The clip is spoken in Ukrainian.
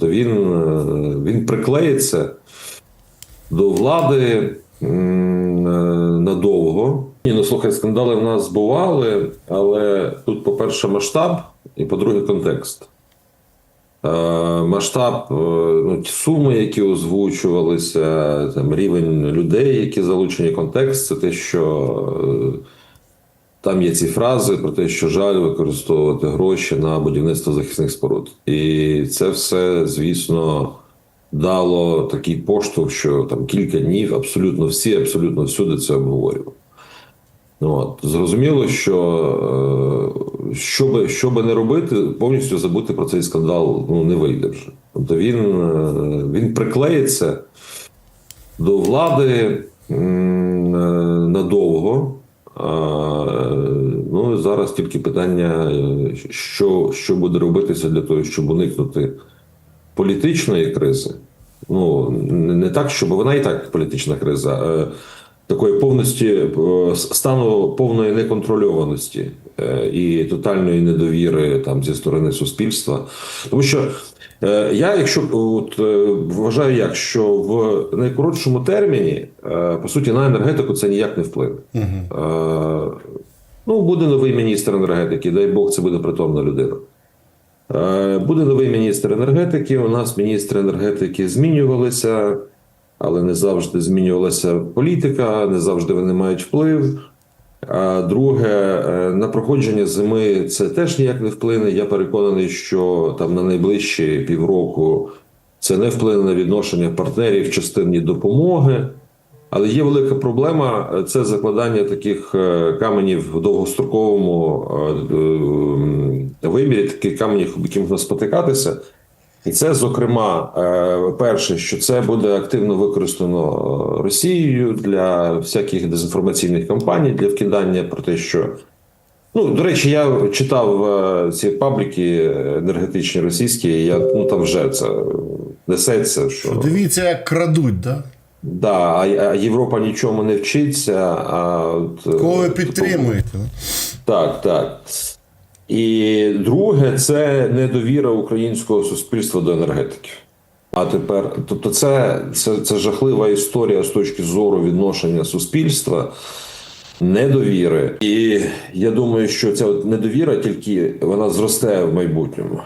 Тобто він, е, він приклеїться до влади е, надовго. Ні, ну слухай, скандали в нас бували, але тут, по-перше, масштаб, і по-друге, контекст. Е, Масштаб, ну, ті суми, які озвучувалися, там, рівень людей, які залучені, контекст, це те, що там є ці фрази про те, що жаль використовувати гроші на будівництво захисних споруд. І це все, звісно, дало такий поштовх, що там кілька днів абсолютно всі, абсолютно всюди це обговорювали. Ну, От. Зрозуміло, що е, що би, не робити, повністю забути про цей скандал ну, не вийде вже. Тобто він, е, він приклеїться до влади е, надовго. Е, зараз тільки питання, е, що, що буде робитися для того, щоб уникнути політичної кризи. Ну, не так, щоб вона і так політична криза, а такої повності е, стану повної неконтрольованості е, і тотальної недовіри там зі сторони суспільства. Тому що е, я, якщо от, е, вважаю, як що в найкоротшому терміні, е, по суті, на енергетику це ніяк не вплине. Е, Ну, буде новий міністр енергетики, дай Бог, це буде притомна людина. Е, Буде новий міністр енергетики. У нас міністри енергетики змінювалися, але не завжди змінювалася політика, не завжди вони мають вплив. А друге, е, на проходження зими це теж ніяк не вплине. Я переконаний, що там на найближчі півроку це не вплине на відношення партнерів частині допомоги. Але є велика проблема це закладання таких е, каменів в довгостроковому е, е, вимірі, таких каменів, яким можна спотикатися. І це, зокрема, перше, що це буде активно використано Росією для всяких дезінформаційних кампаній, для вкидання про те, що. Ну, до речі, я читав ці пабліки енергетичні російські, і я ну там вже це несеться, що Дивіться, як крадуть, да? Да, а Європа нічому не вчиться. А от, Кого ви підтримуєте? Так, так. І друге, це недовіра українського суспільства до енергетики. А тепер, тобто, це, це, це жахлива історія з точки зору відношення суспільства, недовіри. І я думаю, що ця от недовіра тільки вона зросте в майбутньому.